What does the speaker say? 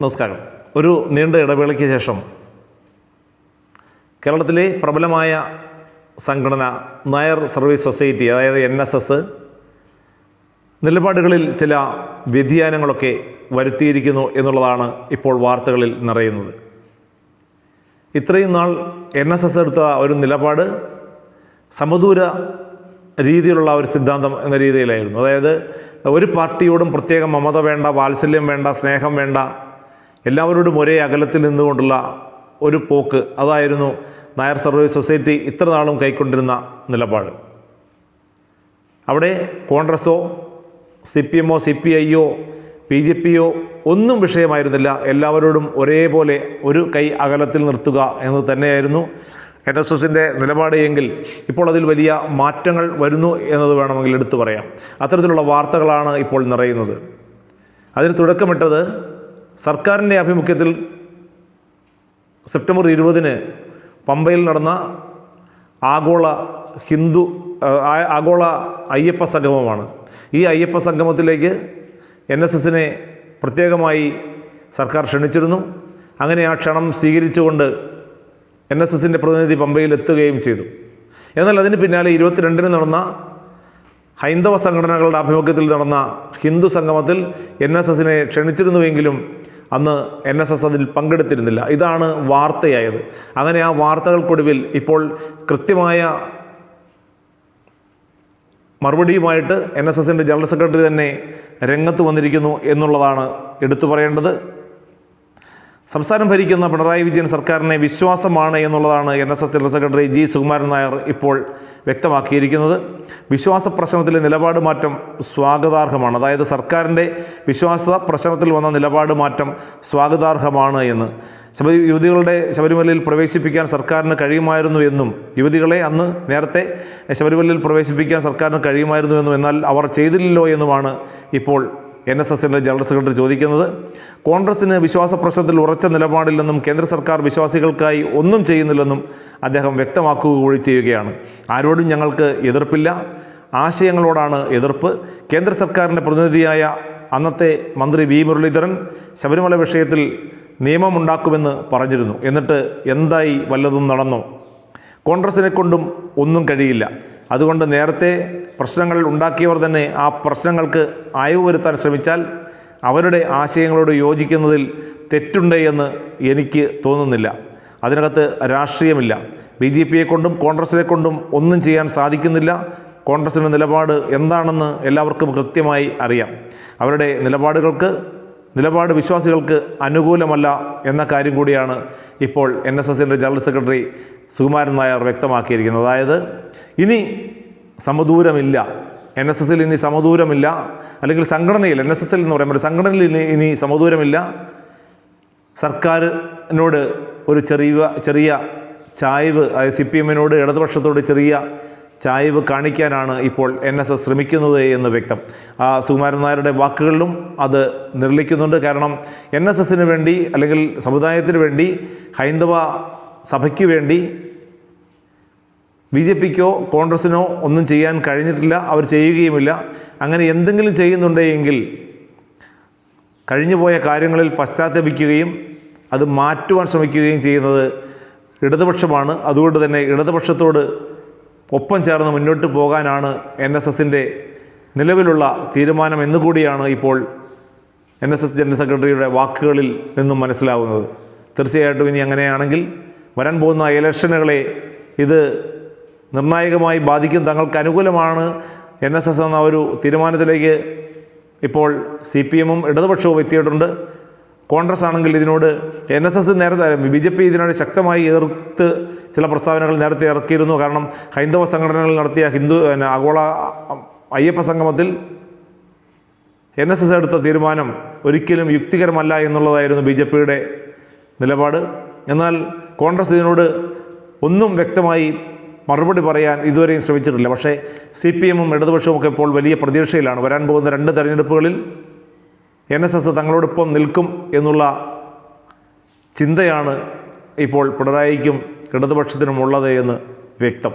നമസ്കാരം. ഒരു നീണ്ട ഇടവേളയ്ക്ക് ശേഷം കേരളത്തിലെ പ്രബലമായ സംഘടന നായർ സർവീസ് സൊസൈറ്റി അതായത് എൻ എസ് എസ് നിലപാടുകളിൽ ചില വ്യതിയാനങ്ങളൊക്കെ വരുത്തിയിരിക്കുന്നു എന്നുള്ളതാണ് ഇപ്പോൾ വാർത്തകളിൽ നിറയുന്നത്. ഇത്രയും നാൾ എൻ എസ് എസ് എടുത്ത ഒരു നിലപാട് സമദൂര രീതിയിലുള്ള ഒരു സിദ്ധാന്തം എന്ന രീതിയിലായിരുന്നു. അതായത് ഒരു പാർട്ടിയോടും പ്രത്യേക മമത വേണ്ട വാത്സല്യം വേണ്ട സ്നേഹം വേണ്ട എല്ലാവരോടും ഒരേ അകലത്തിൽ നിന്നുകൊണ്ടുള്ള ഒരു പോക്ക് അതായിരുന്നു നായർ സർവീസ് സൊസൈറ്റി ഇത്ര നാളും കൈക്കൊണ്ടിരുന്ന നിലപാട്. അവിടെ കോൺഗ്രസോ സി പി എമ്മോ സി പി ഐയോ പി ജെ പിയോ ഒന്നും വിഷയമായിരുന്നില്ല. എല്ലാവരോടും ഒരേപോലെ ഒരു കൈ അകലത്തിൽ നിർത്തുക എന്ന് തന്നെയായിരുന്നു എൻ എസ് എസിന്റെ നിലപാട് എങ്കിൽ ഇപ്പോൾ അതിൽ വലിയ മാറ്റങ്ങൾ വരുന്നു എന്നത് വേണമെങ്കിൽ എടുത്തു പറയാം. അത്തരത്തിലുള്ള വാർത്തകളാണ് ഇപ്പോൾ നിറയുന്നത്. അതിന് തുടക്കമിട്ടത് സർക്കാരിന്റെ ആഭിമുഖ്യത്തിൽ സെപ്റ്റംബർ ഇരുപതിന് പമ്പയിൽ നടന്ന ആഗോള ഹിന്ദു ആഗോള അയ്യപ്പ സംഗമമാണ്. ഈ അയ്യപ്പ സംഗമത്തിലേക്ക് എൻ എസ് എസിനെ പ്രത്യേകമായി സർക്കാർ ക്ഷണിച്ചിരുന്നു. അങ്ങനെ ആ ക്ഷണം സ്വീകരിച്ചുകൊണ്ട് എൻ എസ് എസിന്റെ പ്രതിനിധി പമ്പയിൽ എത്തുകയും ചെയ്തു. എന്നാൽ അതിന് പിന്നാലെ ഇരുപത്തിരണ്ടിന് നടന്ന ഹൈന്ദവ സംഘടനകളുടെ ആഭിമുഖ്യത്തിൽ നടന്ന ഹിന്ദു സംഗമത്തിൽ എൻ എസ് എസിനെ ക്ഷണിച്ചിരുന്നുവെങ്കിലും അന്ന് എൻ എസ് എസ് അതിൽ പങ്കെടുത്തിരുന്നില്ല. ഇതാണ് വാർത്തയായത്. അങ്ങനെ ആ വാർത്തകൾക്കൊടുവിൽ ഇപ്പോൾ കൃത്യമായ മറുപടിയുമായിട്ട് എൻ എസ് എസിന്റെ ജനറൽ സെക്രട്ടറി തന്നെ രംഗത്ത് വന്നിരിക്കുന്നു എന്നുള്ളതാണ് എടുത്തു പറയേണ്ടത്. സംസ്ഥാനം ഭരിക്കുന്ന പിണറായി വിജയൻ സർക്കാരിനെ വിശ്വാസമാണ് എന്നുള്ളതാണ് N S S general secretary G Sukumaran Nair ഇപ്പോൾ വ്യക്തമാക്കിയിരിക്കുന്നത്. വിശ്വാസ പ്രശ്നത്തിലെ നിലപാട് മാറ്റം സ്വാഗതാർഹമാണ്. അതായത് സർക്കാരിന്റെ വിശ്വാസ പ്രശ്നത്തിൽ വന്ന നിലപാട് മാറ്റം സ്വാഗതാർഹമാണ് എന്ന്. ശബരി യുവതികളുടെ ശബരിമലയിൽ പ്രവേശിപ്പിക്കാൻ സർക്കാരിന് കഴിയുമായിരുന്നു എന്നും യുവതികളെ അന്ന് നേരത്തെ ശബരിമലയിൽ പ്രവേശിപ്പിക്കാൻ സർക്കാരിന് കഴിയുമായിരുന്നു എന്നും എന്നാൽ അവർ ചെയ്തില്ലല്ലോ എന്നുമാണ് ഇപ്പോൾ എൻ എസ് എസിന്റെ ജനറൽ സെക്രട്ടറി ചോദിക്കുന്നത് കോൺഗ്രസിന് വിശ്വാസ പ്രശ്നത്തിൽ ഉറച്ച നിലപാടില്ലെന്നും കേന്ദ്ര സർക്കാർ വിശ്വാസികൾക്കായി ഒന്നും ചെയ്യുന്നില്ലെന്നും അദ്ദേഹം വ്യക്തമാക്കുക കൂടി ചെയ്യുകയാണ്. ആരോടും ഞങ്ങൾക്ക് എതിർപ്പില്ല. ആശയങ്ങളോടാണ് എതിർപ്പ്. കേന്ദ്ര സർക്കാരിന്റെ പ്രതിനിധിയായ അന്നത്തെ മന്ത്രി വി. മുരളീധരൻ ശബരിമല വിഷയത്തിൽ നിയമമുണ്ടാക്കുമെന്ന് പറഞ്ഞിരുന്നു. എന്നിട്ട് എന്തായി വല്ലതും നടന്നോ? കോൺഗ്രസിനെ കൊണ്ടും ഒന്നും കഴിയില്ല. അതുകൊണ്ട് നേരത്തെ പ്രശ്നങ്ങൾ ഉണ്ടാക്കിയവർ തന്നെ ആ പ്രശ്നങ്ങൾക്ക് അയവ് വരുത്താൻ ശ്രമിച്ചാൽ അവരുടെ ആശയങ്ങളോട് യോജിക്കുന്നതിൽ തെറ്റുണ്ട് എന്ന് എനിക്ക് തോന്നുന്നില്ല. അതിനകത്ത് രാഷ്ട്രീയമില്ല. ബി ജെ പിയെ കൊണ്ടും കോൺഗ്രസിനെ കൊണ്ടും ഒന്നും ചെയ്യാൻ സാധിക്കുന്നില്ല. കോൺഗ്രസിന്റെ നിലപാട് എന്താണെന്ന് എല്ലാവർക്കും കൃത്യമായി അറിയാം. അവരുടെ നിലപാടുകൾക്ക് നിലപാട് വിശ്വാസികൾക്ക് അനുകൂലമല്ല എന്ന കാര്യം കൂടിയാണ് ഇപ്പോൾ എൻ എസ് എസിന്റെ ജനറൽ സെക്രട്ടറി സുകുമാരൻ നായർ വ്യക്തമാക്കിയിരിക്കുന്നത്. അതായത് ഇനി സമദൂരമില്ല. എൻ എസ് എസിൽ ഇനി സമദൂരമില്ല. അല്ലെങ്കിൽ സംഘടനയിൽ എൻ എസ് എസിൽ എന്ന് പറയുമ്പോൾ സംഘടനയിൽ ഇനി ഇനി സമദൂരമില്ല. സർക്കാരിനോട് ഒരു ചെറിയ ചെറിയ ചായ്വ് അതായത് സി പി എമ്മിനോട് ഇടതുപക്ഷത്തോട് ചെറിയ ചായ്വ് കാണിക്കാനാണ് ഇപ്പോൾ എൻ എസ് എസ് ശ്രമിക്കുന്നത് എന്ന് വ്യക്തം. ആ സുകുമാരൻ നായരുടെ വാക്കുകളിലും അത് നിർലിക്കുന്നുണ്ട് കാരണം എൻ എസ് എസിന് വേണ്ടി അല്ലെങ്കിൽ സമുദായത്തിന് വേണ്ടി ഹൈന്ദവ സഭയ്ക്ക് വേണ്ടി ബി ജെ പിക്കോ കോൺഗ്രസിനോ ഒന്നും ചെയ്യാൻ കഴിഞ്ഞിട്ടില്ല അവർ ചെയ്യുകയുമില്ല. അങ്ങനെ എന്തെങ്കിലും ചെയ്യുന്നുണ്ടെങ്കിൽ കഴിഞ്ഞുപോയ കാര്യങ്ങളിൽ പശ്ചാത്തപിക്കുകയും അത് മാറ്റുവാൻ ശ്രമിക്കുകയും ചെയ്യുന്നത് ഇടതുപക്ഷമാണ്. അതുകൊണ്ട് തന്നെ ഇടതുപക്ഷത്തോട് ഒപ്പം ചേർന്ന് മുന്നോട്ട് പോകാനാണ് എൻ എസ് എസിന്റെ നിലവിലുള്ള തീരുമാനം എന്നുകൂടിയാണ് ഇപ്പോൾ എൻ എസ് എസ് ജനറൽ സെക്രട്ടറിയുടെ വാക്കുകളിൽ നിന്നും മനസ്സിലാവുന്നത്. തീർച്ചയായിട്ടും ഇനി അങ്ങനെയാണെങ്കിൽ വരാൻ പോകുന്ന ഇലക്ഷനുകളെ ഇത് നിർണായകമായി ബാധിക്കും തങ്ങൾക്ക് അനുകൂലമാണ്. എൻ എസ് എസ് എന്ന ഒരു തീരുമാനത്തിലേക്ക് ഇപ്പോൾ സി പി എമ്മും ഇടതുപക്ഷവും എത്തിയിട്ടുണ്ട്. കോൺഗ്രസ് ആണെങ്കിൽ ഇതിനോട് എൻ എസ് എസ് നേരത്തെ ബി ജെ പി ഇതിനോട് ശക്തമായി എതിർത്ത് ചില പ്രസ്താവനകൾ നേരത്തെ ഇറക്കിയിരുന്നു. കാരണം ഹൈന്ദവ സംഘടനകൾ നടത്തിയ ഹിന്ദു ആഗോള അയ്യപ്പ സംഗമത്തിൽ എൻ എസ് എസ് എടുത്ത തീരുമാനം ഒരിക്കലും യുക്തികരമല്ല എന്നുള്ളതായിരുന്നു ബി ജെ പിയുടെ നിലപാട്. എന്നാൽ കോൺഗ്രസ് ഇതിനോട് ഒന്നും വ്യക്തമായി മറുപടി പറയാൻ ഇതുവരെയും ശ്രമിച്ചിട്ടില്ല. പക്ഷേ സി പി എമ്മും ഇടതുപക്ഷവും ഒക്കെ ഇപ്പോൾ വലിയ പ്രതീക്ഷയിലാണ്. വരാൻ പോകുന്ന രണ്ട് തെരഞ്ഞെടുപ്പുകളിൽ എൻ എസ് എസ് തങ്ങളോടൊപ്പം നിൽക്കും എന്നുള്ള ചിന്തയാണ് ഇപ്പോൾ പിണറായിക്കും ഇടതുപക്ഷത്തിനുമുള്ളത് എന്ന് വ്യക്തം.